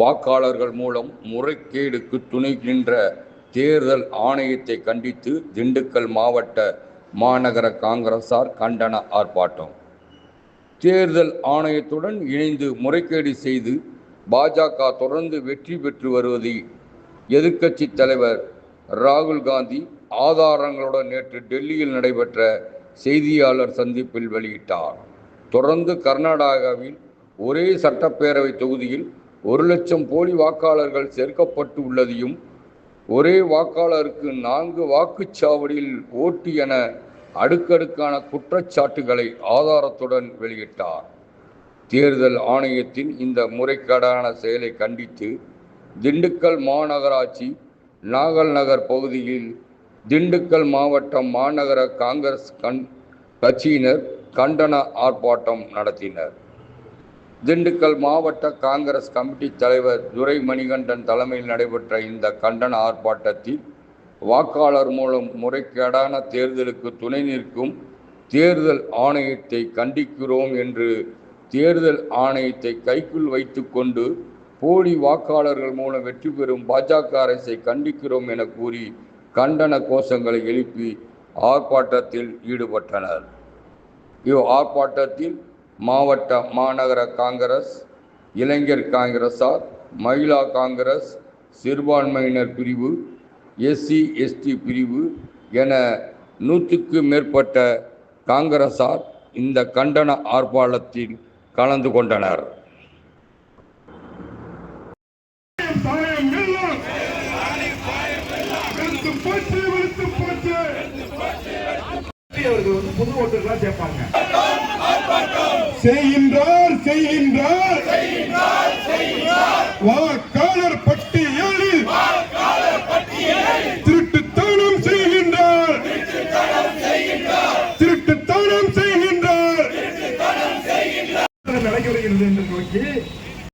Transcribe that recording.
வாக்காளர்கள் மூலம் முறைகேடுக்கு துணை நின்ற தேர்தல் ஆணையத்தை கண்டித்து திண்டுக்கல் மாவட்ட மாநகர காங்கிரசார் கண்டன ஆர்ப்பாட்டம். தேர்தல் ஆணையத்துடன் இணைந்து முறைகேடு செய்து பாஜக தொடர்ந்து வெற்றி பெற்று வருவதை எதிர்க்கட்சி தலைவர் ராகுல் காந்தி ஆதாரங்களுடன் நேற்று டெல்லியில் நடைபெற்ற செய்தியாளர் சந்திப்பில் வெளியிட்டார். தொடர்ந்து கர்நாடகாவில் ஒரே சட்டப்பேரவை தொகுதியில் ஒரு லட்சம் போலி வாக்காளர்கள் சேர்க்கப்பட்டு உள்ளதையும் ஒரே வாக்காளருக்கு நான்கு வாக்குச்சாவடியில் ஓட்டு என அடுக்கடுக்கான குற்றச்சாட்டுகளை ஆதாரத்துடன் வெளியிட்டார். தேர்தல் ஆணையத்தின் இந்த முறைகேடான செயலை கண்டித்து திண்டுக்கல் மாநகராட்சி நாகல் நகர் பகுதியில் திண்டுக்கல் மாவட்டம் மாநகர காங்கிரஸ் கண் கட்சியினர் கண்டன ஆர்ப்பாட்டம் நடத்தினர். திண்டுக்கல் மாவட்ட காங்கிரஸ் கமிட்டி தலைவர் துரை மணிகண்டன் தலைமையில் நடைபெற்ற இந்த கண்டன ஆர்ப்பாட்டத்தில் வாக்காளர் மூலம் முறைகேடான தேர்தலுக்கு துணை நிற்கும் தேர்தல் ஆணையத்தை கண்டிக்கிறோம் என்று தேர்தல் ஆணையத்தை கைக்குள் வைத்துக்கொண்டு போலி வாக்காளர்கள் மூலம் வெற்றி பெறும் பாஜக அரசை கண்டிக்கிறோம் என கூறி கண்டன கோஷங்களை எழுப்பி ஆர்ப்பாட்டத்தில் ஈடுபட்டனர். இவ் ஆர்ப்பாட்டத்தில் மாவட்ட மாநகர காங்கிரஸ் இளைஞர் காங்கிரஸார் மகிழா காங்கிரஸ் சிறுபான்மையினர் பிரிவு எஸ்சி எஸ்டி பிரிவு என நூற்றுக்கு மேற்பட்ட காங்கிரஸார் இந்த கண்டன ஆர்ப்பாட்டத்தில் கலந்து கொண்டனர். அவர்கள் வந்து புது ஓட்டுகளா சேர்ப்பாங்க செய்கின்றார் செய்கின்றார். வாக்காளர் பட்டியலில் திருட்டுத்தனம் செய்கின்றார். திருட்டுத்தனம் செய்கின்றார். நடக்கிறது என்று நோக்கி